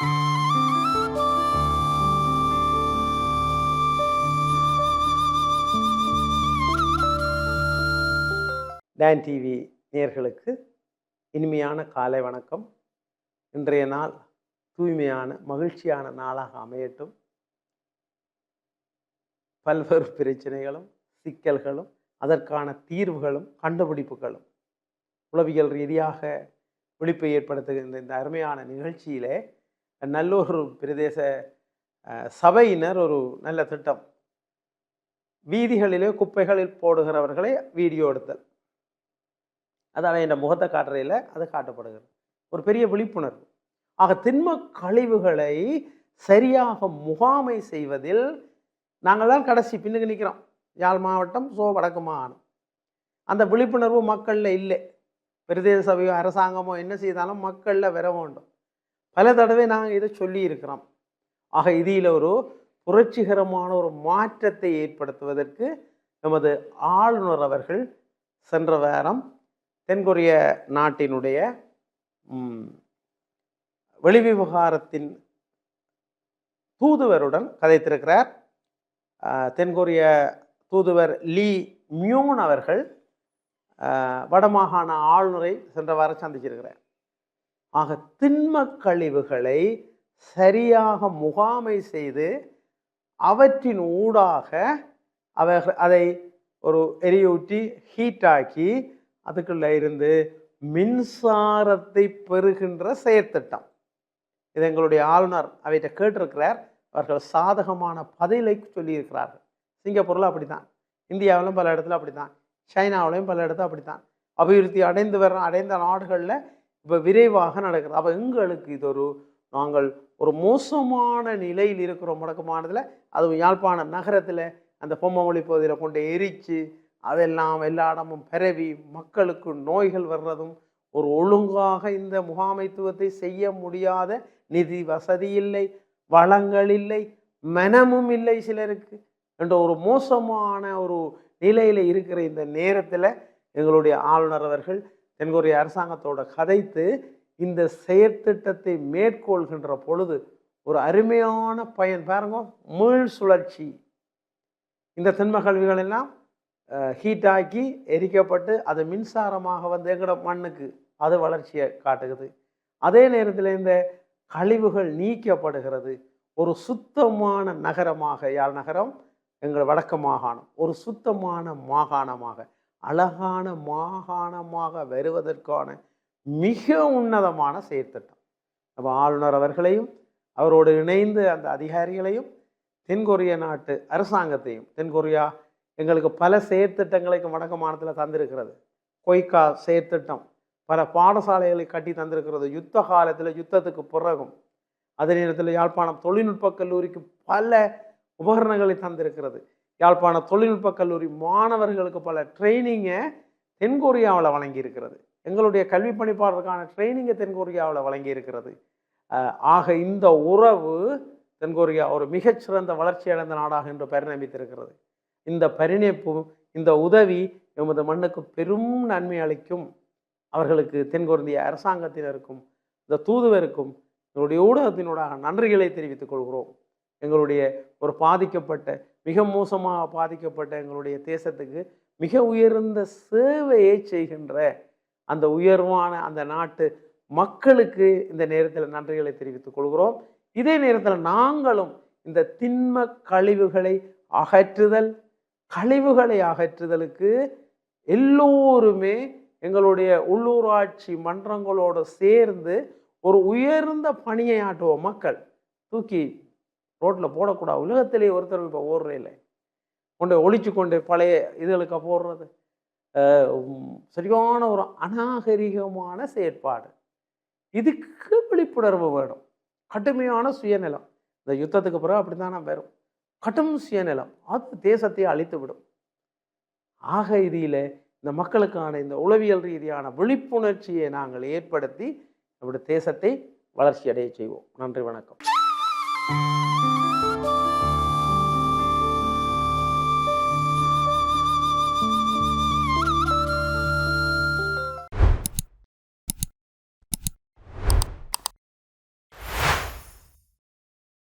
Don TV நேயர்களுக்கு இனிமையான காலை வணக்கம். இன்றைய நாள் தூய்மையான மகிழ்ச்சியான நாளாக அமையட்டும். பல்வேறு பிரச்சனைகளும் சிக்கல்களும் அதற்கான தீர்வுகளும் கண்டுபிடிப்புகளும் உளவியல் ரீதியாக விழிப்பை ஏற்படுத்துகின்ற இந்த அருமையான நிகழ்ச்சியிலே நல்லூர் பிரதேச சபையினர் ஒரு நல்ல திட்டம். வீதிகளிலே குப்பைகளில் போடுகிறவர்களை வீடியோ எடுத்தல். அது அவன் என் முகத்தை காட்டுறையில் அது காட்டப்படுகிறது. ஒரு பெரிய விழிப்புணர்வு. ஆக திண்ம கழிவுகளை சரியாக முகாமை செய்வதில் நாங்கள் தான் கடைசி பின்னுக்கு நிற்கிறோம் யாழ் மாவட்டம் சோ வடக்கு மாகாணம். அந்த விழிப்புணர்வு மக்களில் இல்லை. பிரதேச சபையோ அரசாங்கமோ என்ன செய்தாலும் மக்களில் வர வேண்டும். பல தடவை நாங்கள் இதை சொல்லி இருக்கிறோம் ஆக இதில் ஒரு புரட்சிகரமான ஒரு மாற்றத்தை ஏற்படுத்துவதற்கு நமது ஆளுநர் அவர்கள் சென்ற வாரம் தென்கொரிய நாட்டினுடைய வெளிவிவகாரத்தின் தூதுவருடன் கதைத்திருக்கிறார். தென்கொரிய தூதுவர் லீ மியூன் அவர்கள் வடமாகாண ஆளுநரை சென்ற வாரம் சந்திச்சிருக்கிறார். ஆக திண்ம கழிவுகளை சரியாக முகாமை செய்து அவற்றின் ஊடாக அவர்கள் அதை ஒரு எரியூட்டி ஹீட்டாக்கி அதுக்குள்ள இருந்து மின்சாரத்தை பெறுகின்ற செயற்திட்டம். இது எங்களுடைய ஆளுநர் அவற்றை கேட்டிருக்கிறார். அவர்கள் சாதகமான பதிலை சொல்லியிருக்கிறார்கள். சிங்கப்பூரில் அப்படித்தான். இந்தியாவிலும் பல இடத்துல அப்படித்தான். சைனாவிலையும் பல இடத்துல அப்படித்தான். அபிவிருத்தி அடைந்து வர அடைந்த நாடுகளில் இப்போ விரைவாக நடக்குது அப்போ எங்களுக்கு இது ஒரு நாங்கள் ஒரு மோசமான நிலையில் இருக்கிறோம் முடக்கமானதில். அதுவும் யாழ்ப்பாணம் நகரத்தில் அந்த பொம்மமொழி பகுதியில் கொண்டு எரித்து அதெல்லாம் எல்லா இடமும் பரவி மக்களுக்கு நோய்கள் வர்றதும் ஒரு ஒழுங்காக இந்த முகாமைத்துவத்தை செய்ய முடியாத நிதி வசதி இல்லை வளங்கள் இல்லை மனமும் இல்லை சிலருக்கு. என்ற ஒரு மோசமான ஒரு நிலையில் இருக்கிற இந்த நேரத்தில் எங்களுடைய ஆளுநர் அவர்கள் தென்கொரிய அரசாங்கத்தோட கதைத்து இந்த செயற்திட்டத்தை மேற்கொள்கின்ற பொழுது ஒரு அருமையான பயன். பாருங்க மீள் சுழற்சி. இந்த திண்ம கழிவுகள் எல்லாம் ஹீட்டாக்கி எரிக்கப்பட்டு அது மின்சாரமாக வந்து எங்கட மண்ணுக்கு அது வளர்ச்சியை காட்டுகிறது. அதே நேரத்தில் இந்த கழிவுகள் நீக்கப்படுகிறது. ஒரு சுத்தமான நகரமாக யாழ் நகரம்? எங்கள் வடக்கு மாகாணம். ஒரு சுத்தமான மாகாணமாக. அழகான மாகாணமாக வருவதற்கான மிக உன்னதமான செயற்திட்டம். நம்ம ஆளுநர் அவர்களையும் அவரோடு இணைந்து அந்த அதிகாரிகளையும் தென்கொரிய நாட்டு அரசாங்கத்தையும் தென்கொரியா எங்களுக்கு பல செயற்திட்டங்களுக்கு வடக்கு மாநிலத்தில் தந்திருக்கிறது. கொய்கா செயற்திட்டம் பல பாடசாலைகளை கட்டி தந்திருக்கிறது. யுத்த காலத்தில் யுத்தத்துக்கு பிறகும் அதே நேரத்தில் யாழ்ப்பாணம் தொழில்நுட்ப கல்லூரிக்கு பல உபகரணங்களை தந்திருக்கிறது. யாழ்ப்பாண தொழில்நுட்ப கல்லூரி மாணவர்களுக்கு பல ட்ரைனிங்கை தென்கொரியாவில் வழங்கியிருக்கிறது. எங்களுடைய கல்வி பணிப்பாளருக்கான ட்ரைனிங்கை தென்கொரியாவில் வழங்கியிருக்கிறது. ஆக இந்த உறவு தென்கொரியா ஒரு மிகச்சிறந்த வளர்ச்சி அடைந்த நாடாக என்று பரிணமித்திருக்கிறது. இந்த பரிணப்பு இந்த உதவி எமது மண்ணுக்கு பெரும் நன்மை அளிக்கும். அவர்களுக்கு தென்கொரிய அரசாங்கத்தினருக்கும் இந்த தூதுவருக்கும் எங்களுடைய ஊடகத்தினூடாக நன்றிகளை தெரிவித்துக் கொள்கிறோம். எங்களுடைய ஒரு பாதிக்கப்பட்ட மிக மோசமாக பாதிக்கப்பட்ட எங்களுடைய தேசத்துக்கு மிக உயர்ந்த சேவையை செய்கின்ற அந்த உயர்வான அந்த நாட்டு மக்களுக்கு இந்த நேரத்தில் நன்றிகளை தெரிவித்துக் கொள்கிறோம். இதே நேரத்தில் நாங்களும் இந்த திண்ம கழிவுகளை அகற்றுதல் கழிவுகளை அகற்றுதலுக்கு எல்லோருமே எங்களுடைய உள்ளூராட்சி மன்றங்களோடு சேர்ந்து ஒரு உயர்ந்த பணியை ஆட்டுவோம் மக்கள். தூக்கி ரோட்டில் போடக்கூடாது. உலகத்திலே ஒருத்தர் இப்போ ஓடுறே இல்லை. கொண்டு ஒழிச்சு கொண்டு பழைய இதுகளுக்கு போடுறது சரியான ஒரு அநாகரிகமான செயற்பாடு. இதுக்கு விழிப்புணர்வு வேணும். கடுமையான சுயநலம். இந்த யுத்தத்துக்கு பிறகு அப்படி தான் வரும். கடும் சுயநலம். அது தேசத்தை அழித்து விடும். ஆக இதில் இந்த மக்களுக்கான இந்த உளவியல் ரீதியான விழிப்புணர்ச்சியை நாங்கள் ஏற்படுத்தி நம்முடைய தேசத்தை வளர்ச்சி அடைய செய்வோம். நன்றி வணக்கம்.